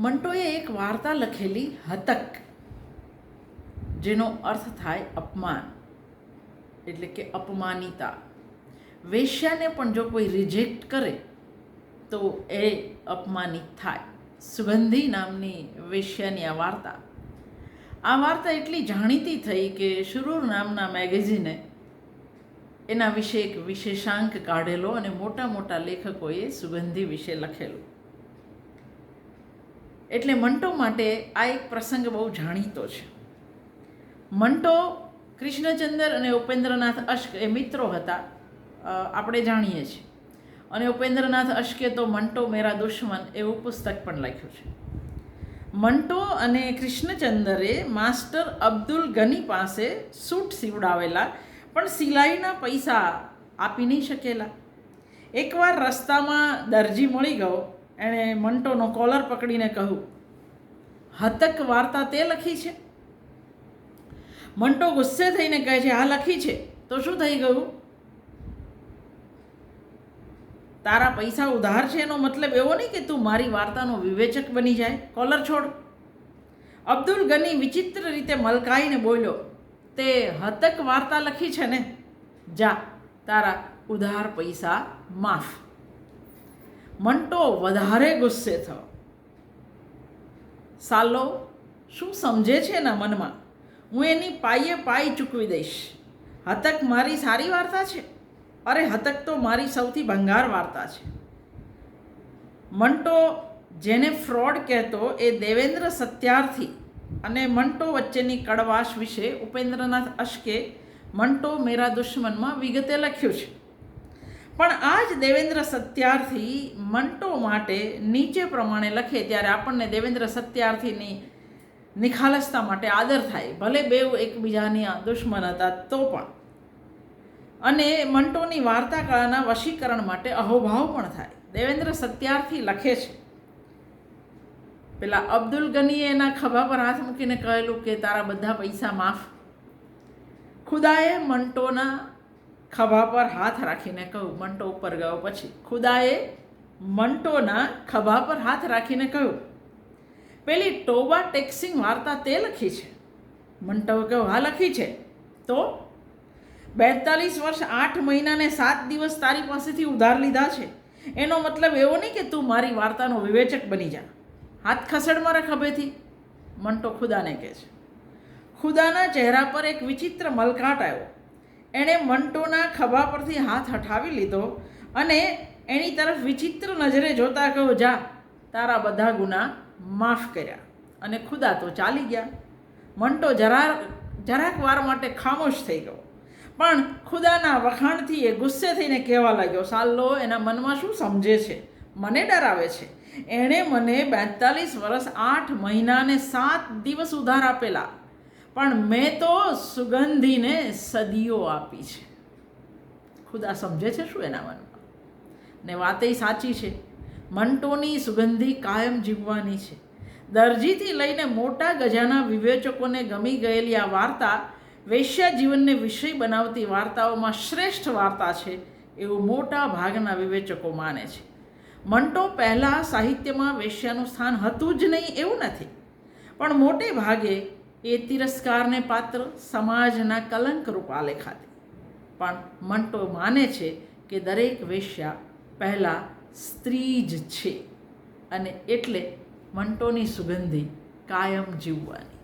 મંટોએ એક વાર્તા લખેલી હતક, જેનો અર્થ થાય અપમાન, એટલે કે અપમાનિતા. વેશ્યાને પણ જો કોઈ રિજેક્ટ કરે, તો એ અપમાનિત થાય. સુગંધી નામની વેશ્યાની આ વાર્તા. આ વાર્તા એટલી જાણીતી થઈ કે શુરૂર નામના મેગેઝિને એના વિશે એક વિશેષાંક કાઢેલો અને મોટા મોટા લેખકોએ સુગંધી વિશે લખેલું. એટલે મંટો માટે આ એક પ્રસંગ બહુ જાણીતો છે. મંટો કૃષ્ણચંદર અને ઉપેન્દ્રનાથ અશ્ક એ મિત્રો હતા આપણે જાણીએ છીએ. અને ઉપેન્દ્રનાથ અશ્કે તો મંટો મેરા દુશ્મન એવું પુસ્તક પણ લખ્યું છે. મંટો અને કૃષ્ણચંદરે માસ્ટર અબ્દુલ ગની પાસે સૂટ સીવડાવેલા, પણ સિલાઈના પૈસા આપી નહીં શકેલા. એકવાર રસ્તામાં દરજી મળી ગયો એણે મંટોનો કોલર પકડીને કહ્યું, હતક વાર્તા તે લખી છે? મંટો ગુસ્સે થઈને કહે છે, હા, લખી છે. તો શું થઈ ગયું? તારા પૈસા ઉધાર છે એનો મતલબ એવો નહીં કે તું મારી વાર્તાનો વિવેચક બની જાય. કોલર છોડ. અબ્દુલ ગની વિચિત્ર રીતે મલકાઈને બોલ્યો, તે હતક વાર્તા લખી છે ને? જા, તારા ઉધાર પૈસા માફ. મંટો વધારે ગુસ્સે થયો. સાલો, શું સમજે છે એના મનમાં? હું એની પાઈએ પાઈ ચૂકવી દઈશ. હતક મારી સારી વાર્તા છે? અરે, હતક તો મારી સૌથી ભંગાર વાર્તા છે. મંટો જેને ફ્રોડ કહેતો એ દેવેન્દ્ર સત્યાર્થી અને મંટો વચ્ચેની કડવાશ વિશે ઉપેન્દ્રનાથ અશ્કે મંટો મેરા દુશ્મનમાં વિગતે લખ્યું છે. પણ આ જ દેવેન્દ્ર સત્યાર્થી મંટો માટે નીચે પ્રમાણે લખે ત્યારે આપણને દેવેન્દ્ર સત્યાર્થીની નિખાલસતા માટે આદર થાય. ભલે બેઉ એકબીજાની દુશ્મન હતા, તો પણ. અને મંટોની વાર્તા કળાના વશીકરણ માટે અહોભાવ પણ થાય. દેવેન્દ્ર સત્યાર્થી લખે છે. પેલા અબ્દુલ ગનીએ એના ખભા પર હાથ મૂકીને કહેલું કે તારા બધા પૈસા માફ. ખુદાએ મંટોના ખભા પર હાથ રાખીને કહ્યું, મંટો ઉપર ગયો પછી. ખુદાએ મંટોના ખભા પર હાથ રાખીને કહ્યું, પેલી ટોબા ટેક્સિંગ વાર્તા તે લખી છે. મંટોએ કહ્યું, હા, લખી છે. તો બેતાલીસ વર્ષ આઠ મહિના ને સાત દિવસ તારી પાસેથી ઉધાર લીધા છે. એનો મતલબ એવો નહીં કે તું મારી વાર્તાનો વિવેચક બની જા. હાથ ખસેડ મારા ખભેથી. મંટો ખુદાને કહે છે. ખુદાના ચહેરા પર એક વિચિત્ર મલકાટ આવ્યો. એણે મંટોના ખભા પરથી હાથ હટાવી લીધો અને એની તરફ વિચિત્ર નજરે જોતા કહ્યું, જા, તારા બધા ગુના માફ કર્યા અને ખુદા તો ચાલી ગયા. મંટો જરા જરાક વાર માટે ખામોશ થઈ ગયો. પણ ખુદાના વખાણથી એ ગુસ્સે થઈને કહેવા લાગ્યો, સાલ્લો, એના મનમાં શું સમજે છે? મને ડરાવે છે. એણે મને બેતાલીસ વર્ષ આઠ મહિનાને સાત દિવસ ઉધાર આપેલા પણ મેં તો સુગંધીને સદીઓ આપી છે. ખુદા સમજે છે શું એના મનમાં? ને વાતે સાચી છે. મંટોની સુગંધી કાયમ જીવવાની છે. દરજીથી લઈને મોટા ગજાના વિવેચકોને ગમી ગયેલી આ વાર્તા વેશ્યા જીવનને વિષય બનાવતી વાર્તાઓમાં શ્રેષ્ઠ વાર્તા છે એવું મોટા ભાગના વિવેચકો માને છે. મંટો પહેલાં સાહિત્યમાં વેશ્યાનું સ્થાન હતું જ નહીં એવું નથી. પણ મોટે ભાગે એ તિરસ્કારને પાત્ર સમાજના કલંકરૂપ આલેખ હતી પણ મંટો માને છે કે દરેક વેશ્યા પહેલાં સ્ત્રી જ છે અને એટલે મંટોની સુગંધી કાયમ જીવવાની.